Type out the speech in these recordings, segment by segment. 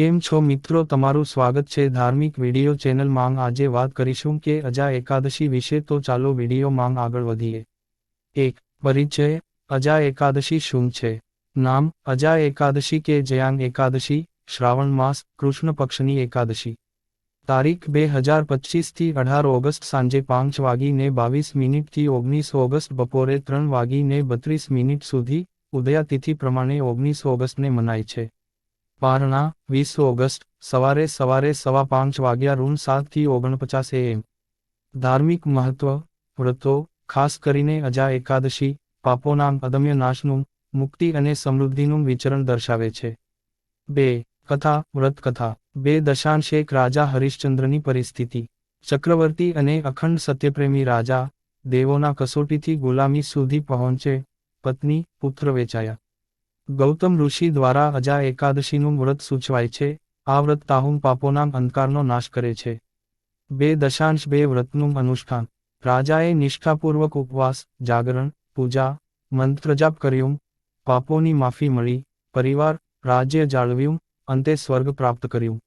કેમ છો મિત્રો? તમારું સ્વાગત છે ધાર્મિક વીડિયો ચેનલ માંગ આજે વાત કરીશું કે અજા એકાદશી વિશે. તો ચાલો વિડિયો માંગ આગળ વધીએ. એક, પરિચય. અજા એકાદશી શું છે? નામ, અજા એકાદશી કે જયાંગ એકાદશી? શ્રાવણ માસ, કૃષ્ણ પક્ષની એકાદશી. તારીખ બે હજાર પચીસથી અઢાર ઓગસ્ટ સાંજે પાંચ વાગીને બાવીસ મિનિટથી ઓગણીસ ઓગસ્ટ બપોરે ત્રણ વાગીને બત્રીસ મિનિટ સુધી. ઉદયાતિથિ પ્રમાણે ઓગણીસ ઓગસ્ટને મનાય છે. પારણા વીસ ઓગસ્ટ, સવારે સવારે સવા પાંચ વાગ્યા રૂમ સાતથી ઓગણપચાસ એમ ધાર્મિક મહત્વ, વ્રતો, ખાસ કરીને અજા એકાદશી, પાપોના અદમ્ય નાશનું, મુક્તિ અને સમૃદ્ધિનું વિચરણ દર્શાવે છે. બે, કથા વ્રત કથા બે દશાંશ એક રાજા હરિશ્ચંદ્રની પરિસ્થિતિ. ચક્રવર્તી અને અખંડ સત્યપ્રેમી રાજા દેવોના કસોટીથી ગુલામી સુધી પહોંચે, પત્ની, પુત્ર વેચાયા. ગૌતમ ઋષિ દ્વારા અજા એકાદશીનું વ્રત સૂચવાય છે. આ વ્રત તાહુમ પાપોના અંધકારનો નાશ કરે છે. બે દશાંશ બે વ્રતનું અનુષ્ઠાન. રાજાએ નિષ્ઠાપૂર્વક ઉપવાસ, જાગરણ, પૂજા મંત્રજાપ કર્યું. પાપોની માફી મળી. પરિવાર, રાજ્ય જાળવ્યું. અંતે સ્વર્ગ પ્રાપ્ત કર્યું.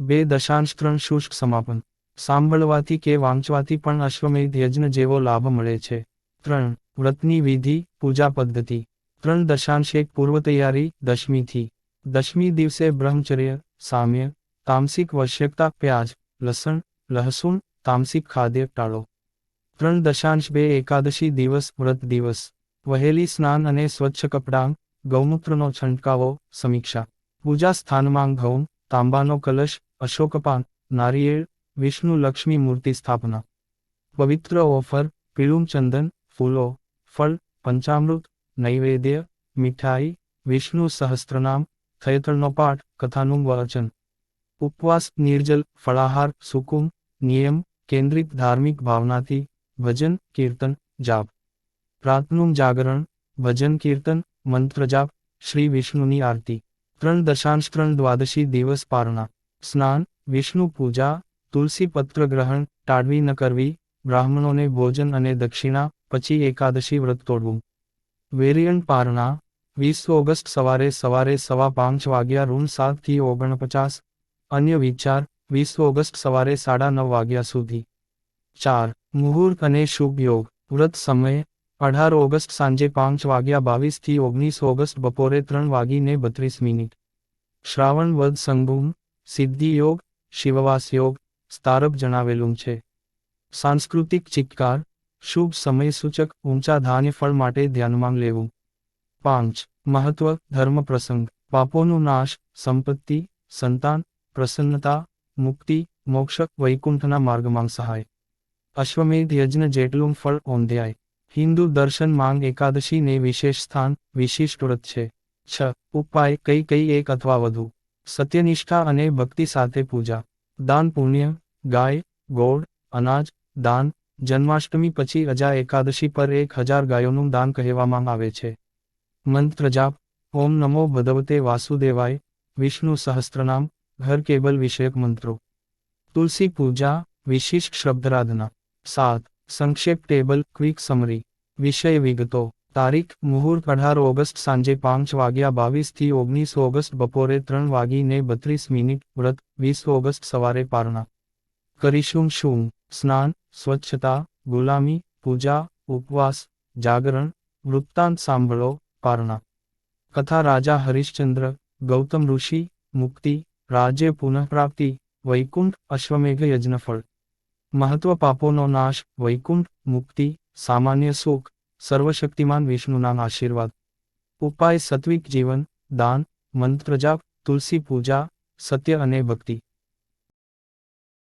બે દશાંશ ત્રણ શુષ્ક સમાપન. સાંભળવાથી કે વાંચવાથી પણ અશ્વમેધ યજ્ઞ જેવો લાભ મળે છે. ત્રણ. વ્રતની વિધિ, પૂજા પદ્ધતિ. ત્રણ દશાંશ એક પૂર્વ તૈયારી દશમીથી દશમી દિવસે બ્રહ્મચર્ય, સામ્ય, તામસિક વશ્યકતા, પ્યાજ, લસણ, લહસુન, તામસિક ખાદ્ય, ટાળો. ત્રણ દશાંશ બે એકાદશી દિવસ, વ્રત દિવસ. વહેલી સ્નાન અને સ્વચ્છ કપડાં, ગૌમૂત્રનો છંટકાવો, સમીક્ષા. પૂજા સ્થાનમાં ઘઉં, તાંબાનો કલશ, અશોકપાન, નારિયેળ, વિષ્ણુ લક્ષ્મી મૂર્તિ સ્થાપના. પવિત્ર ઓફર, પીળું ચંદન, ફૂલો, ફળ, પંચામૃત નૈવેદ્ય મીઠાઈ વિષ્ણુ સહસ્ત્રનામ થયતળનો પાઠ કથાનું વચન ઉપવાસ નિર્જલ ફળાહાર સુકુમ નિયમ કેન્દ્રિત ધાર્મિક ભાવનાથી ભજન કીર્તન જાપ રાતનું જાગરણ ભજન કીર્તન મંત્ર જાપ શ્રી વિષ્ણુની આરતી ત્રણ દશાંશ ત્રણ દ્વાદશી દિવસ પારણા સ્નાન વિષ્ણુ પૂજા તુલસી પત્ર ગ્રહણ ટાળવી ન કરવી બ્રાહ્મણોને ભોજન અને દક્ષિણા પછી એકાદશી વ્રત તોડવું વેરિયન્ટ પારણા વીસ ઓગસ્ટ સવારે સવારે સવા પાંચ વાગ્યા રૂમ સાતથી ઓગણપચાસ. અન્ય વિચાર, વીસ ઓગસ્ટ સવારે સાડા નવ વાગ્યા સુધી. ચાર, મુહૂર્ત અને શુભ યોગ, વ્રત સમય, અઢાર ઓગસ્ટ સાંજે પાંચ વાગ્યા બાવીસથી ઓગણીસ ઓગસ્ટ બપોરે ત્રણ વાગીને બત્રીસ મિનિટ. શ્રાવણ વદ સંગુમ, સિદ્ધિ યોગ, શિવવાસ યોગસ્તારપ જણાવેલું છે. સાંસ્કૃતિક ચિત્કાર શુભ સમય સૂચક ઊંચા ધાન્ય ફળ માટે ધ્યાનમાં લેવું. પાંચ, મહત્વ, ધર્મ પ્રસંગ. પાપોનું નાશ, સંપત્તિ, સંતાન, પ્રસન્નતા, મુક્તિ, મોક્ષ, વૈકુંઠના માર્ગમાં સહાય. અશ્વમેધ યજ્ઞ જેટલું ફળ ઓંધ્યાય. હિન્દુ દર્શન માંગ એકાદશીને વિશેષ સ્થાન, વિશિષ્ટ વ્રત છે. છ, ઉપાય, કઈ કઈ એક અથવા વધુ. સત્યનિષ્ઠા અને ભક્તિ સાથે પૂજા. દાન પુણ્ય, ગાય, ગોળ, અનાજ, દાન જન્માષ્ટમી પછી અજા એકાદશી પર એક હજાર ગાયોનું દાન કહેવામાં આવે છે. મંત્ર જાપ, ઓમ નમો ભદવતે વાસુદેવાય, વિષ્ણુ સહસ્ત્રનામ ઘર કેબલ વિષયક મંત્રો. તુલસી પૂજા, વિશિષ્ટ શબ્દરાધના. સાત, સંક્ષેપ ટેબલ, ક્વિક સમરી. વિષય વિગતો. તારીખ, મુહૂર્ત અઢાર ઓગસ્ટ સાંજે પાંચ વાગ્યા બાવીસથી ઓગણીસ ઓગસ્ટ બપોરે ત્રણ વાગીને બત્રીસ મિનિટ, વ્રત, વીસ ઓગસ્ટ સવારે પારણા. કરીશું શું? સ્નાન સ્વચ્છતા ગુલામી પૂજા ઉપવાસ જાગરણ વૃત્તાંત સાંભળો પારણા કથા રાજા હરિશ્ચંદ્ર ગૌતમ ઋષિ મુક્તિ રાજ્ય પુનઃપ્રાપ્તિ વૈકુંઠ અશ્વમેઘ યજ્ઞફળ મહત્વ પાપોનો નાશ વૈકુંઠ મુક્તિ સામાન્ય સુખ સર્વશક્તિમાન વિષ્ણુના આશીર્વાદ ઉપાય સત્વિક જીવન દાન મંત્રજાપ તુલસી પૂજા સત્ય અને ભક્તિ